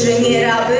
Inżyniera by